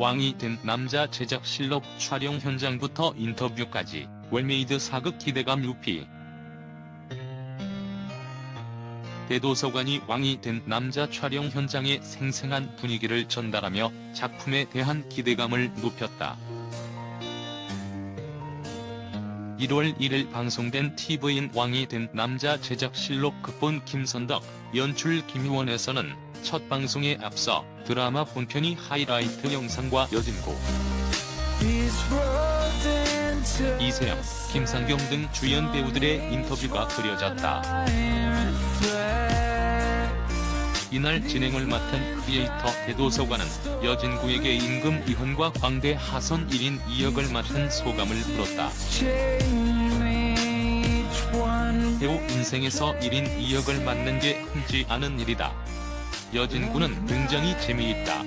왕이 된 남자 제작실록 촬영 현장부터 인터뷰까지 웰메이드 사극 기대감 유피 대도서관이 왕이 된 남자 촬영 현장의 생생한 분위기를 전달하며 작품에 대한 기대감을 높였다. 1월 1일 방송된 TV인 왕이 된 남자 제작 실록 극본 김선덕, 연출 김희원에서는 첫 방송에 앞서 드라마 본편이 하이라이트 영상과 여진구, 이세영, 김상경 등 주연 배우들의 인터뷰가 그려졌다. 이날 진행을 맡은 크리에이터 대도서관은 여진구에게 임금 이현과 광대 하선 1인 2역을 맡은 소감을 물었다. 배우 인생에서 1인 2역을 맡는 게 흔치 않은 일이다. 여진구는 굉장히 재미있다.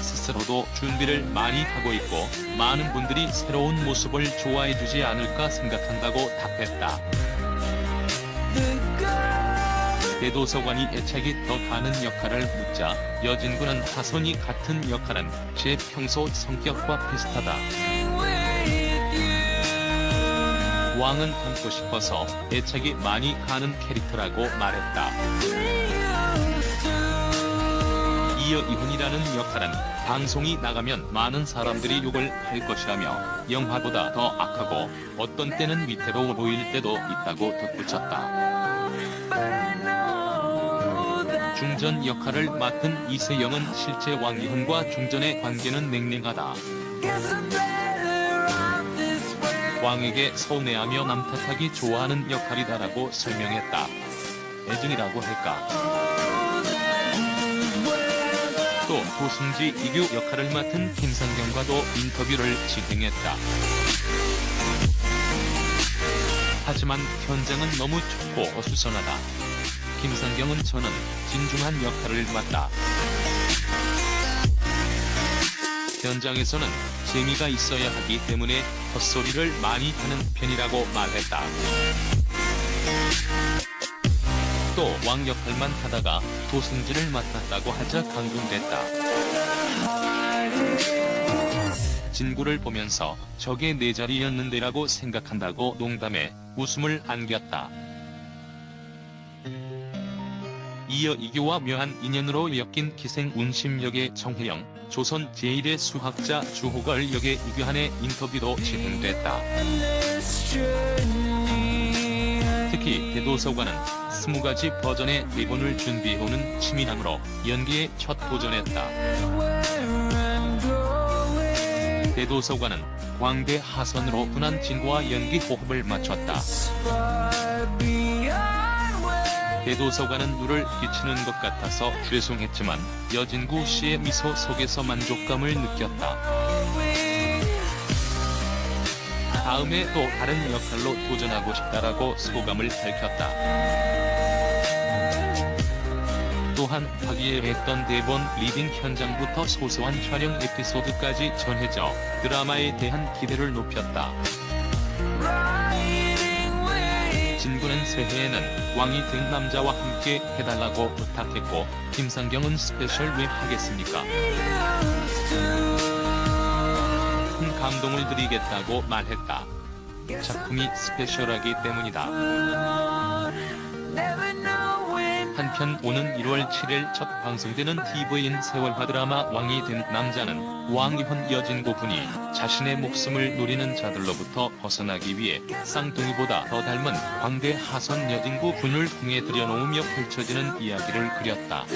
스스로도 준비를 많이 하고 있고 많은 분들이 새로운 모습을 좋아해 주지 않을까 생각한다고 답했다. 대도서관이 애착이 더 가는 역할을 묻자 여진구는 하선이 같은 역할은 제 평소 성격과 비슷하다. 왕은 닮고 싶어서 애착이 많이 가는 캐릭터라고 말했다. 이어 이훈이라는 역할은 방송이 나가면 많은 사람들이 욕을 할 것이라며 영화보다 더 악하고 어떤 때는 위태로워 보일 때도 있다고 덧붙였다. 중전 역할을 맡은 이세영은 실제 왕이훈과 중전의 관계는 냉랭하다. 왕에게 서운해하며 남 탓하기 좋아하는 역할이다라고 설명했다. 애증이라고 할까. 또 도승지 이규 역할을 맡은 김상경과도 인터뷰를 진행했다. 하지만 현장은 너무 춥고 어수선하다. 김상경은 저는 진중한 역할을 맡다. 현장에서는 재미가 있어야 하기 때문에 헛소리를 많이 하는 편이라고 말했다. 또 왕 역할만 하다가 도승지를 맡았다고 하자 감동됐다. 진구를 보면서 저게 내 자리였는데라고 생각한다고 농담해 웃음을 안겼다. 이어 이교와 묘한 인연으로 엮인 기생 운심 역의 정혜영, 조선 제1의 수학자 주호걸 역의 이규한의 인터뷰도 진행됐다. 특히 대도서관은 20가지 버전의 대본을 준비해오는 치밀함으로 연기에 첫 도전했다. 대도서관은 광대 하선으로 분한 진구와 연기 호흡을 맞췄다. 대도서관은 눈을 비치는 것 같아서 죄송했지만 여진구 씨의 미소 속에서 만족감을 느꼈다. 다음에 또 다른 역할로 도전하고 싶다라고 소감을 밝혔다. 또한 하기에 했던 대본 리딩 현장부터 소소한 촬영 에피소드까지 전해져 드라마에 대한 기대를 높였다. 새해에는 왕이 된 남자와 함께 해달라고 부탁했고 김상경은 스페셜 왜 하겠습니까? 큰 감동을 드리겠다고 말했다. 작품이 스페셜하기 때문이다. 한편 오는 1월 7일 첫 방송되는 TV인 세월화 드라마 왕이 된 남자는 왕이훈 여진고 분이 자신의 목숨을 노리는 자들로부터 벗어나기 위해 쌍둥이보다 더 닮은 광대 하선 여진구 분을 궁에 들여놓으며 펼쳐지는 이야기를 그렸다.